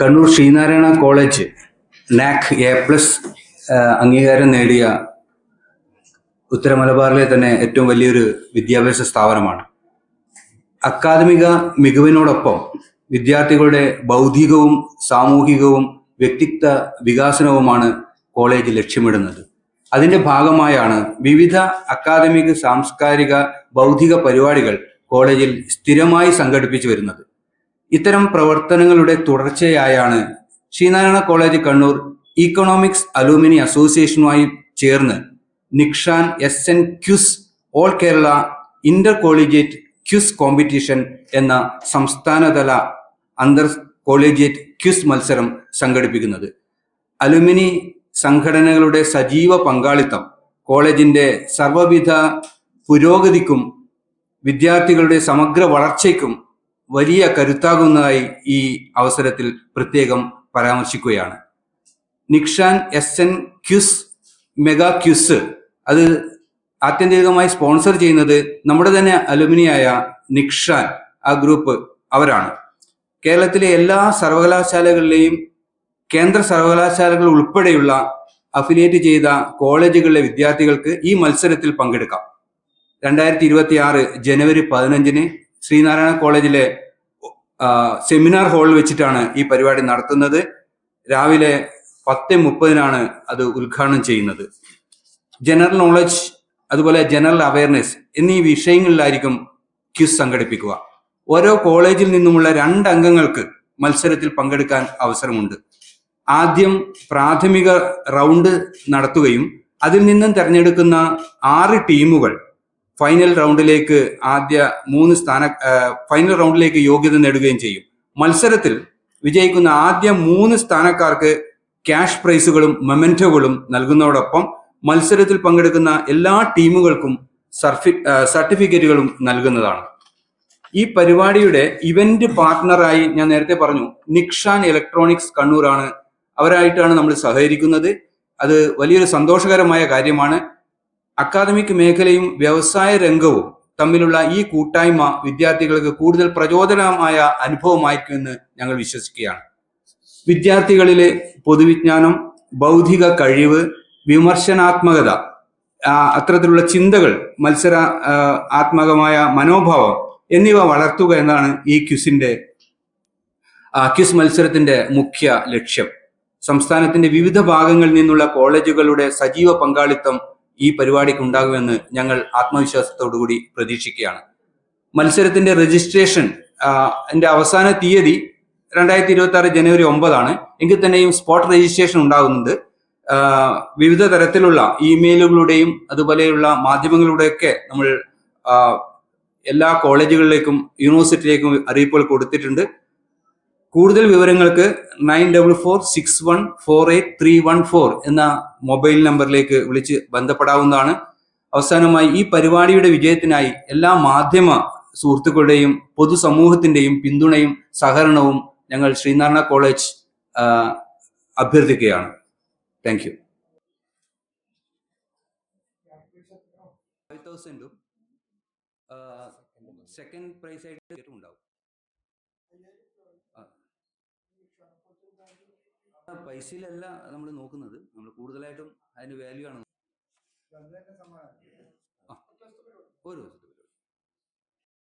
Kannur Sreenarayana college NAAC A plus അംഗീകാരം നേടിയ ഉത്തര മലബാറിലെ തന്നെ ഏറ്റവും വലിയൊരു വിദ്യാഭ്യാസ സ്ഥാപനമാണ്. അക്കാദമിക മികവിനോടൊപ്പം വിദ്യാർത്ഥികളുടെ ബൗദ്ധികവും സാമൂഹികവും വ്യക്തിത്വ വികാസനവുമാണ് കോളേജ് ലക്ഷ്യമിടുന്നത്. അതിന്റെ ഭാഗമായാണ് വിവിധ അക്കാദമിക സാംസ്കാരിക ബൗദ്ധിക പരിപാടികൾ കോളേജിൽ സ്ഥിരമായി സംഘടിപ്പിച്ചു വരുന്നത്. ഇത്തരം പ്രവർത്തനങ്ങളുടെ തുടർച്ചയായാണ് Sreenarayana college Kannur economics alumni അസോസിയേഷനുമായി ചേർന്ന് Nikshan S N quiz all Kerala intercollegiate quiz competition എന്ന സംസ്ഥാനതല അന്തർ കോളേജിയറ്റ് ക്യുസ് മത്സരം സംഘടിപ്പിക്കുന്നത്. അലുമിനി സംഘടനകളുടെ സജീവ പങ്കാളിത്തം കോളേജിന്റെ സർവവിധ പുരോഗതിക്കും വിദ്യാർത്ഥികളുടെ സമഗ്ര വളർച്ചയ്ക്കും വലിയ കരുത്താകുന്നതായി ഈ അവസരത്തിൽ പ്രത്യേകം പരാമർശിക്കുകയാണ്. Nikshan S N quiz mega quiz. അത് ആത്യന്തികമായി സ്പോൺസർ ചെയ്യുന്നത് നമ്മുടെ തന്നെ അലുമിനിയായ നിക്ഷാൻ ആ ഗ്രൂപ്പ് അവരാണ്. കേരളത്തിലെ എല്ലാ സർവകലാശാലകളിലെയും കേന്ദ്ര സർവകലാശാലകൾ ഉൾപ്പെടെയുള്ള അഫിലിയേറ്റ് ചെയ്ത കോളേജുകളിലെ വിദ്യാർത്ഥികൾക്ക് ഈ മത്സരത്തിൽ പങ്കെടുക്കാം. രണ്ടായിരത്തി ഇരുപത്തി ആറ് ജനുവരി പതിനഞ്ചിന് ശ്രീനാരായണ കോളേജിലെ സെമിനാർ ഹാളിൽ വെച്ചിട്ടാണ് ഈ പരിപാടി നടത്തുന്നത്. രാവിലെ പത്ത് മുപ്പതിനാണ് അത് ഉദ്ഘാടനം ചെയ്യുന്നത്. ജനറൽ നോളജ് അതുപോലെ ജനറൽ അവയർനെസ് എന്നീ വിഷയങ്ങളിലായിരിക്കും ക്വിസ് സംഘടിപ്പിക്കുക. ഓരോ കോളേജിൽ നിന്നുമുള്ള രണ്ട് അംഗങ്ങൾക്ക് മത്സരത്തിൽ പങ്കെടുക്കാൻ അവസരമുണ്ട്. ആദ്യം പ്രാഥമിക റൗണ്ട് നടത്തുകയും അതിൽ നിന്നും തിരഞ്ഞെടുക്കുന്ന ആറ് ടീമുകൾ ഫൈനൽ റൗണ്ടിലേക്ക് ആദ്യ മൂന്ന് സ്ഥാന ഫൈനൽ റൗണ്ടിലേക്ക് യോഗ്യത നേടുകയും ചെയ്യും. മത്സരത്തിൽ വിജയിക്കുന്ന ആദ്യ മൂന്ന് സ്ഥാനക്കാർക്ക് ക്യാഷ് പ്രൈസുകളും മൊമെന്റോകളും നൽകുന്നതോടൊപ്പം മത്സരത്തിൽ പങ്കെടുക്കുന്ന എല്ലാ ടീമുകൾക്കും സർഫി സർട്ടിഫിക്കറ്റുകളും നൽകുന്നതാണ്. ഈ പരിപാടിയുടെ ഇവന്റ് പാർട്ട്ണറായി ഞാൻ നേരത്തെ പറഞ്ഞു നിക്ഷാൻ ഇലക്ട്രോണിക്സ് കണ്ണൂരാണ്. അവരായിട്ടാണ് നമ്മൾ സഹകരിക്കുന്നത്. അത് വലിയൊരു സന്തോഷകരമായ കാര്യമാണ്. അക്കാദമിക് മേഖലയും വ്യവസായ രംഗവും തമ്മിലുള്ള ഈ കൂട്ടായ്മ വിദ്യാർത്ഥികൾക്ക് കൂടുതൽ പ്രചോദനമായ അനുഭവമായിരിക്കുമെന്ന് ഞങ്ങൾ വിശ്വസിക്കുകയാണ്. വിദ്യാർത്ഥികളിലെ പൊതുവിജ്ഞാനം ബൗദ്ധിക കഴിവ് വിമർശനാത്മകത അത്തരത്തിലുള്ള ചിന്തകൾ മത്സര ആത്മകമായ മനോഭാവം എന്നിവ വളർത്തുക എന്നാണ് ഈ ക്യുസിന്റെ ക്യുസ് മത്സരത്തിന്റെ മുഖ്യ ലക്ഷ്യം. സംസ്ഥാനത്തിന്റെ വിവിധ ഭാഗങ്ങളിൽ നിന്നുള്ള കോളേജുകളുടെ സജീവ പങ്കാളിത്തം ഈ പരിപാടിക്ക് ഉണ്ടാകുമെന്ന് ഞങ്ങൾ ആത്മവിശ്വാസത്തോടുകൂടി പ്രതീക്ഷിക്കുകയാണ്. മത്സരത്തിന്റെ രജിസ്ട്രേഷൻ എന്റെ അവസാന തീയതി രണ്ടായിരത്തി ഇരുപത്തി ആറ് ജനുവരി ഒമ്പതാണ്. എങ്കിൽ തന്നെയും സ്പോട്ട് രജിസ്ട്രേഷൻ ഉണ്ടാകുന്നുണ്ട്. വിവിധ തരത്തിലുള്ള ഇമെയിലുകളുടെയും അതുപോലെയുള്ള മാധ്യമങ്ങളുടെയൊക്കെ നമ്മൾ എല്ലാ കോളേജുകളിലേക്കും യൂണിവേഴ്സിറ്റിയിലേക്കും അറിയിപ്പുകൾ കൊടുത്തിട്ടുണ്ട്. കൂടുതൽ വിവരങ്ങൾക്ക് nine double four six one four eight three one four എന്ന മൊബൈൽ നമ്പറിലേക്ക് വിളിച്ച് ബന്ധപ്പെടാവുന്നതാണ്. അവസാനമായി ഈ പരിപാടിയുടെ വിജയത്തിനായി എല്ലാ മാധ്യമ സുഹൃത്തുക്കളുടെയും പൊതുസമൂഹത്തിന്റെയും പിന്തുണയും സഹകരണവും ഞങ്ങൾ ശ്രീനാരായണ കോളേജ് അഭ്യർത്ഥിക്കുകയാണ്. താങ്ക് യു സെക്കൻഡ് പ്രൈസ് ആയിട്ട് ഉണ്ടാവും പൈസയിലല്ല നമ്മൾ നോക്കുന്നത്. നമ്മൾ കൂടുതലായിട്ടും അതിന്റെ വാല്യൂ ആണ്. ഒരു